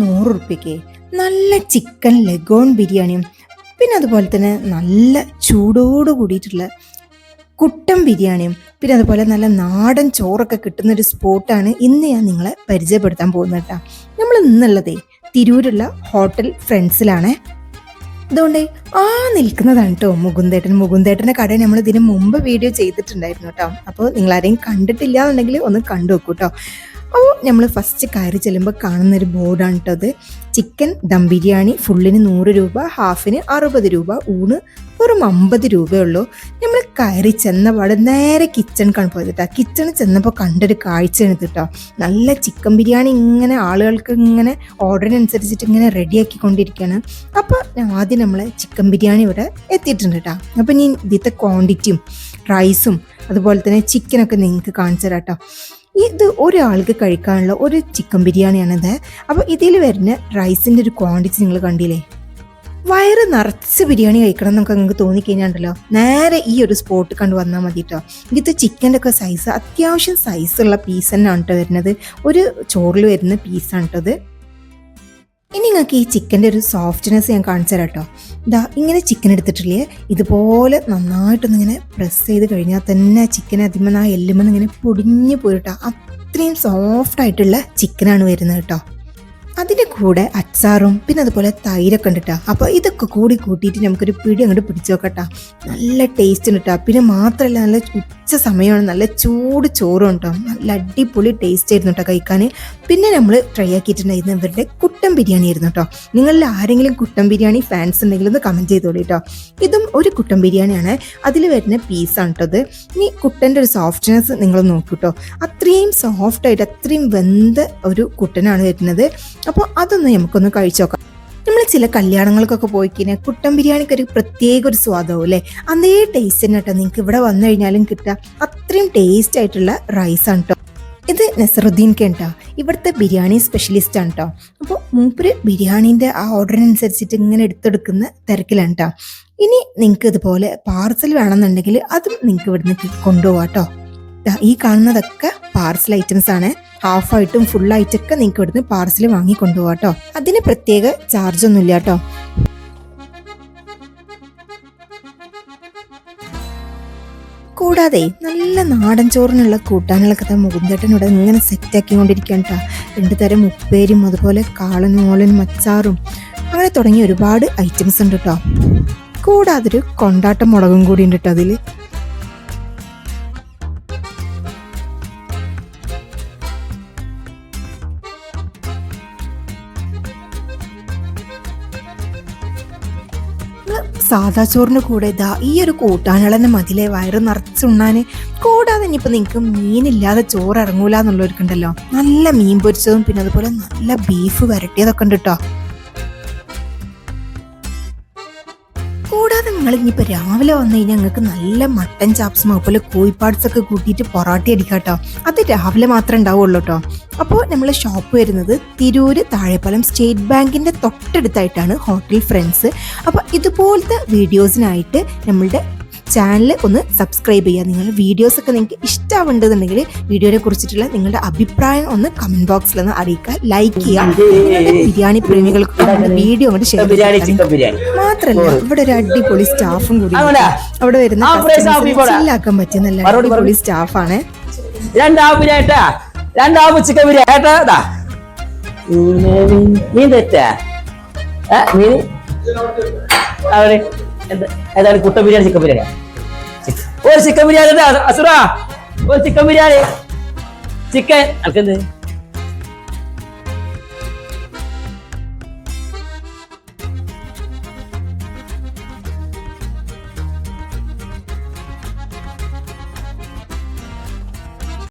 നൂറ് റുപ്യക്ക് നല്ല ചിക്കൻ ലഗോൺ ബിരിയാണിയും പിന്നെ അതുപോലെ തന്നെ നല്ല ചൂടോട് കൂടിയിട്ടുള്ള കുട്ടൻ ബിരിയാണിയും പിന്നെ അതുപോലെ നല്ല നാടൻ ചോറൊക്കെ കിട്ടുന്നൊരു സ്പോട്ടാണ് ഇന്ന് ഞാൻ നിങ്ങളെ പരിചയപ്പെടുത്താൻ പോകുന്നത് കേട്ടോ. നമ്മൾ ഇന്നുള്ളതേ തിരൂരുള്ള ഹോട്ടൽ ഫ്രണ്ട്സിലാണ്. അതുകൊണ്ട് ആ നിൽക്കുന്നതാണ് കേട്ടോ മുകുന്ദേട്ടൻ. മുകുന്ദേട്ടന്റെ കട നമ്മൾ ഇതിന് മുമ്പ് വീഡിയോ ചെയ്തിട്ടുണ്ടായിരുന്നു കേട്ടോ. അപ്പോൾ നിങ്ങളാരെയും കണ്ടിട്ടില്ല എന്നുണ്ടെങ്കിൽ ഒന്ന് കണ്ടു നോക്കൂ കേട്ടോ. അപ്പോൾ നമ്മൾ ഫസ്റ്റ് കയറി ചെല്ലുമ്പോൾ കാണുന്ന ഒരു ബോർഡാണ് കേട്ടത് ചിക്കൻ ദം ബിരിയാണി ഫുള്ളിന് നൂറ് രൂപ ഹാഫിന് അറുപത് രൂപ ഊണ് വെറും അമ്പത് രൂപയുള്ളൂ. നമ്മൾ കയറി ചെന്ന പാട് നേരെ കിച്ചണിക്കാണ് പോയത് കേട്ടോ കിച്ചണിൽ ചെന്നപ്പോൾ കണ്ടൊരു കാഴ്ചയാണ് കേട്ടോ നല്ല ചിക്കൻ ബിരിയാണി ഇങ്ങനെ ആളുകൾക്ക് ഇങ്ങനെ ഓർഡറിനനുസരിച്ചിട്ട് ഇങ്ങനെ റെഡിയാക്കിക്കൊണ്ടിരിക്കുകയാണ് അപ്പോൾ ആദ്യം നമ്മൾ ചിക്കൻ ബിരിയാണി ഇവിടെ എത്തിയിട്ടുണ്ട് കേട്ടോ അപ്പോൾ ഇനി ഇതിത്തെ ക്വാണ്ടിറ്റിയും റൈസും അതുപോലെ തന്നെ ചിക്കനൊക്കെ നിങ്ങൾക്ക് കാണിച്ചു തരാം കേട്ടോ ഇത് ഒരാൾക്ക് കഴിക്കാനുള്ള ഒരു ചിക്കൻ ബിരിയാണിയാണിത്. അപ്പോൾ ഇതിൽ വരുന്ന റൈസിന്റെ ഒരു ക്വാണ്ടിറ്റി നിങ്ങൾ കണ്ടില്ലേ? വയറ് നിറച്ച് ബിരിയാണി കഴിക്കണം നമുക്ക് നിങ്ങൾക്ക് തോന്നിക്കഴിഞ്ഞാണ്ടല്ലോ? നേരെ ഈ ഒരു സ്പോട്ട് കണ്ട് വന്നാൽ മതി കേട്ടോ ഇത് ചിക്കന്റെ ഒക്കെ സൈസ് അത്യാവശ്യം സൈസുള്ള പീസ് തന്നെയാണ് കേട്ടോ വരുന്നത്. ഒരു ചോറിൽ വരുന്ന പീസാണ് കേട്ടോ നിങ്ങൾക്ക് ഈ ചിക്കന്റെ ഒരു സോഫ്റ്റ്നെസ് ഞാൻ കാണിച്ചു തരാം കേട്ടോ. ഇതാ ഇങ്ങനെ ചിക്കൻ എടുത്തിട്ടില്ലേ? ഇതുപോലെ നന്നായിട്ടൊന്നിങ്ങനെ പ്രസ് ചെയ്ത് കഴിഞ്ഞാൽ തന്നെ ചിക്കൻ അതിമെന്ന് ആ എല്ലുമെന്ന് ഇങ്ങനെ പൊടിഞ്ഞു പോയിട്ടോ അത്രയും സോഫ്റ്റ് ആയിട്ടുള്ള ചിക്കനാണ് വരുന്നത് കേട്ടോ. കൂടെ അച്ചാറും പിന്നെ അതുപോലെ തൈരൊക്കെ ഉണ്ട് കേട്ടോ അപ്പോൾ ഇതൊക്കെ കൂടി കൂട്ടിയിട്ട് നമുക്കൊരു പിടി അങ്ങോട്ട് പിടിച്ചു നോക്കട്ടോ. നല്ല ടേസ്റ്റ് ഉണ്ട് കേട്ടോ പിന്നെ മാത്രമല്ല നല്ല ഉച്ച സമയമാണ്. നല്ല ചൂട് ചോറും ഉണ്ടോ നല്ല അടിപൊളി ടേസ്റ്റ് ആയിരുന്നു കേട്ടോ കഴിക്കാൻ പിന്നെ നമ്മൾ ട്രൈ ആക്കിയിട്ടുണ്ടായിരുന്നു ഇവരുടെ കുട്ടൻ ബിരിയാണി ആയിരുന്നു കേട്ടോ നിങ്ങളിൽ ആരെങ്കിലും കുട്ടൻ ബിരിയാണി ഫാൻസ് ഉണ്ടെങ്കിൽ ഒന്ന് കമന്റ് ചെയ്തോളൂ കേട്ടോ ഇതും ഒരു കുട്ടൻ ബിരിയാണിയാണ്. അതിൽ വരുന്ന പീസാണ് കേട്ടോ ഇത് ഇനി കുട്ടന്റെ ഒരു സോഫ്റ്റ്നെസ് നിങ്ങൾ നോക്കൂ കേട്ടോ അത്രയും സോഫ്റ്റായിട്ട് അത്രയും വെന്ത ഒരു കുട്ടനാണ് വരുന്നത്. അപ്പോൾ അതൊന്ന് നമുക്കൊന്ന് കഴിച്ചു നോക്കാം നമ്മൾ ചില കല്യാണങ്ങൾക്കൊക്കെ പോയി കഴിഞ്ഞാൽ കുട്ടൻ ബിരിയാണിക്ക് ഒരു പ്രത്യേക ഒരു സ്വാദവും അല്ലേ? അതേ ടേസ്റ്റ് തന്നെ കേട്ടോ നിങ്ങൾക്ക് ഇവിടെ വന്നു കഴിഞ്ഞാലും കിട്ടുക. അത്രയും ടേസ്റ്റ് ആയിട്ടുള്ള റൈസാണ് കേട്ടോ ഇത് നസറുദ്ദീൻ കേട്ടോ ഇവിടുത്തെ ബിരിയാണി സ്പെഷ്യലിസ്റ്റ് ആണ് കേട്ടോ അപ്പോൾ മൂപ്പര് ബിരിയാണീന്റെ ആ ഓർഡറിനനുസരിച്ചിട്ട് ഇങ്ങനെ എടുത്തെടുക്കുന്ന തിരക്കിലാണ് കേട്ടോ ഇനി നിങ്ങൾക്ക് ഇതുപോലെ പാർസൽ വേണമെന്നുണ്ടെങ്കിൽ അതും നിങ്ങൾക്ക് ഇവിടുന്ന് കൊണ്ടുപോകാം കേട്ടോ ഈ കാണുന്നതൊക്കെ പാർസൽ ഐറ്റംസ് ആണ്. ഹാഫ് ആയിട്ടും ഫുൾ ആയിട്ടൊക്കെ നിങ്ങൾക്ക് ഇവിടുന്ന് പാർസൽ വാങ്ങി കൊണ്ടുപോകാം കേട്ടോ അതിന് പ്രത്യേക ചാർജ് ഒന്നുമില്ല കേട്ടോ കൂടാതെ നല്ല നാടൻ ചോറിനുള്ള കൂട്ടാനുള്ള തന്നെ മുകുന്ദേട്ടൻ ഇവിടെ ഇങ്ങനെ സെറ്റാക്കിക്കൊണ്ടിരിക്കുകയാണ് കേട്ടോ രണ്ടു തരം ഉപ്പേരും അതുപോലെ കാളനും ഓളനും അച്ചാറും അങ്ങനെ തുടങ്ങിയ ഒരുപാട് ഐറ്റംസ് ഉണ്ട് കേട്ടോ കൂടാതെ ഒരു കൊണ്ടാട്ടം മുളകും കൂടി ഉണ്ട് കേട്ടോ അതിൽ സാദാ ചോറിന് കൂടെ ഇതാ ഈ ഒരു കൂട്ടാനുകളന്നെ മതിലെ വയറ് നിറച്ചുണ്ണാന് കൂടാതെ ഇനിയിപ്പോൾ നിങ്ങൾക്ക് മീനില്ലാതെ ചോറ് ഇറങ്ങൂല എന്നുള്ളവർക്കുണ്ടല്ലോ നല്ല മീൻ പൊരിച്ചതും പിന്നെ അതുപോലെ നല്ല ബീഫ് വരട്ടിയതൊക്കെ ഉണ്ട് കേട്ടോ കൂടാതെ നിങ്ങൾ ഇനിയിപ്പോൾ രാവിലെ വന്നു കഴിഞ്ഞാൽ നിങ്ങൾക്ക് നല്ല മട്ടൻ ചാപ്സും അതുപോലെ കോഴിപ്പാട്സ് ഒക്കെ കൂട്ടിയിട്ട് പൊറോട്ട അടിക്കാം കേട്ടോ അത് രാവിലെ മാത്രമേ ഉണ്ടാവുള്ളൂ കേട്ടോ അപ്പോൾ നമ്മൾ ഷോപ്പ് വരുന്നത് തിരൂര് താഴെപ്പാലം സ്റ്റേറ്റ് ബാങ്കിന്റെ തൊട്ടടുത്തായിട്ടാണ് ഹോട്ടൽ ഫ്രണ്ട്സ് അപ്പോൾ ഇതുപോലത്തെ വീഡിയോസിനായിട്ട് നമ്മളുടെ ചാനൽ ഒന്ന് സബ്സ്ക്രൈബ് ചെയ്യുക. നിങ്ങളുടെ വീഡിയോസ് ഒക്കെ നിങ്ങൾക്ക് ഇഷ്ടമുണ്ടെന്നുണ്ടെങ്കിൽ വീഡിയോനെ കുറിച്ചിട്ടുള്ള നിങ്ങളുടെ അഭിപ്രായം ഒന്ന് കമന്റ് ബോക്സിൽ ഒന്ന് അറിയിക്കുക. ലൈക്ക് ചെയ്യുക. ബിരിയാണി പ്രേമികൾക്ക് വീഡിയോ അങ്ങോട്ട് ഷെയർ മാത്രല്ല ഇവിടെ ഒരു അടിപൊളി സ്റ്റാഫും കൂടി അവിടെ വരുന്ന ചില്ലാക്കാൻ പറ്റിയ നല്ല അടിപൊളി സ്റ്റാഫാണ് രണ്ടാവ് ബിരിയാണി ഏട്ടാ രണ്ടാവ് ചിക്കൻ ബിരിയാണി ഏട്ടാ ഇതാ മീൻ തെറ്റാ. എന്ത് ഏതാണ് കുട്ട ബിരിയാണി ചിക്കൻ ബിരിയാണി ഒരു ചിക്കൻ ബിരിയാണി അസുറ ഒരു ചിക്കൻ ബിരിയാണി. ചിക്കൻ അനക്കെന്ത്